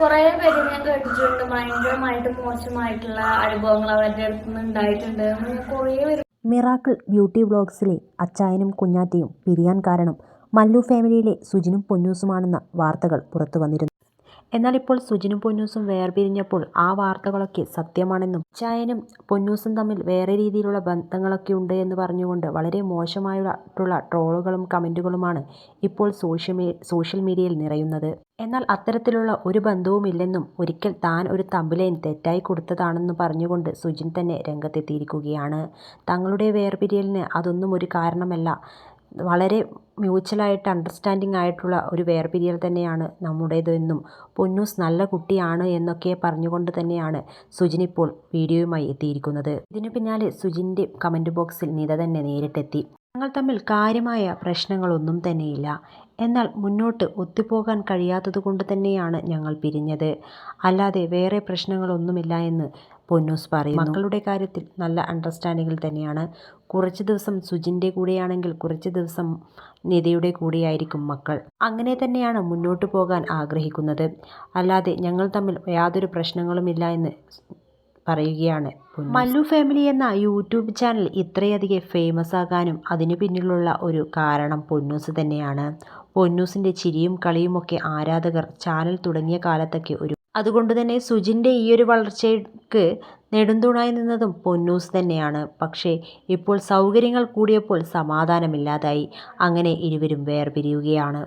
കുറേ പേര് ഞാൻ കേട്ടിട്ടുണ്ട്. ഭയങ്കരമായിട്ട് മോശമായിട്ടുള്ള അനുഭവങ്ങൾ അവരുടെ അടുത്ത് നിന്ന് ഉണ്ടായിട്ടുണ്ട്. കുറേ പേര് മിറാക്കിൾ ബ്യൂട്ടി വ്ളോഗ്സിലെ അച്ചായനും കുഞ്ഞാറ്റയും പിരിയാൻ കാരണം മല്ലു ഫാമിലിയിലെ സുജിനും പൊന്നൂസുമാണെന്ന വാർത്തകൾ പുറത്തു വന്നിരുന്നു എന്നാൽ ഇപ്പോൾ സുജിനും പൊന്നൂസും വേർപിരിഞ്ഞപ്പോൾ ആ വാർത്തകളൊക്കെ സത്യമാണെന്നും ചായനും പൊന്നൂസും തമ്മിൽ വേറെ രീതിയിലുള്ള ബന്ധങ്ങളൊക്കെ ഉണ്ട് എന്ന് പറഞ്ഞുകൊണ്ട് വളരെ മോശമായിട്ടുള്ള ട്രോളുകളും കമന്റുകളുമാണ് ഇപ്പോൾ സോഷ്യൽ സോഷ്യൽ മീഡിയയിൽ നിറയുന്നത്. എന്നാൽ അത്തരത്തിലുള്ള ഒരു ബന്ധവുമില്ലെന്നും ഒരിക്കൽ താൻ ഒരു തമ്പിലൈൻ തെറ്റായി കൊടുത്തതാണെന്ന് പറഞ്ഞുകൊണ്ട് സുജിൻ തന്നെ രംഗത്തെത്തിയിരിക്കുകയാണ്. തങ്ങളുടെ വേർപിരിയലിന് അതൊന്നും ഒരു കാരണമല്ല. വളരെ മ്യൂച്വലായിട്ട് അണ്ടർസ്റ്റാൻഡിംഗ് ആയിട്ടുള്ള ഒരു വേർപിരിയൽ തന്നെയാണ് നമ്മുടേതെന്നും പൊന്നൂസ് നല്ല കുട്ടിയാണ് എന്നൊക്കെ പറഞ്ഞുകൊണ്ട് തന്നെയാണ് സുജിൻ ഇപ്പോൾ വീഡിയോയുമായി എത്തിയിരിക്കുന്നത്. ഇതിനു പിന്നാലെ സുജിന്റെ കമന്റ് ബോക്സിൽ നിത തന്നെ നേരിട്ടെത്തി. ഞങ്ങൾ തമ്മിൽ കാര്യമായ പ്രശ്നങ്ങളൊന്നും തന്നെയില്ല. എന്നാൽ മുന്നോട്ട് ഒത്തുപോകാൻ കഴിയാത്തതുകൊണ്ട് തന്നെയാണ് ഞങ്ങൾ പിരിഞ്ഞത്. അല്ലാതെ വേറെ പ്രശ്നങ്ങളൊന്നുമില്ല എന്ന് പൊന്നൂസ് പറയുന്നു. മക്കളുടെ കാര്യത്തിൽ നല്ല അണ്ടർസ്റ്റാൻഡിങ്ങിൽ തന്നെയാണ്. കുറച്ച് ദിവസം സുജിന്റെ കൂടെയാണെങ്കിൽ കുറച്ച് ദിവസം നിധിയുടെ കൂടെയായിരിക്കും മക്കൾ. അങ്ങനെ തന്നെയാണ് മുന്നോട്ട് പോകാൻ ആഗ്രഹിക്കുന്നത്. അല്ലാതെ ഞങ്ങൾ തമ്മിൽ യാതൊരു പ്രശ്നങ്ങളുമില്ല എന്ന് പറയുകയാണ് മല്ലു ഫാമിലി എന്ന യൂട്യൂബ് ചാനൽ ഇത്രയധികം ഫേമസ് ആകാനും അതിനു പിന്നിലുള്ള ഒരു കാരണം പൊന്നൂസ് തന്നെയാണ്. പൊന്നൂസിന്റെ ചിരിയും കളിയുമൊക്കെ ആരാധകർ ചാനൽ തുടങ്ങിയ കാലത്തൊക്കെ ഒരു അതുകൊണ്ട് തന്നെ സുജിന്റെ ഈ ഒരു വളർച്ചയ്ക്ക് നെടുന്തൂണായി നിന്നതും പൊന്നൂസ് തന്നെയാണ്. പക്ഷേ ഇപ്പോൾ സൗകര്യങ്ങൾ കൂടിയപ്പോൾ സമാധാനമില്ലാതായി. അങ്ങനെ ഇരുവരും വേർപിരിയുകയാണ്.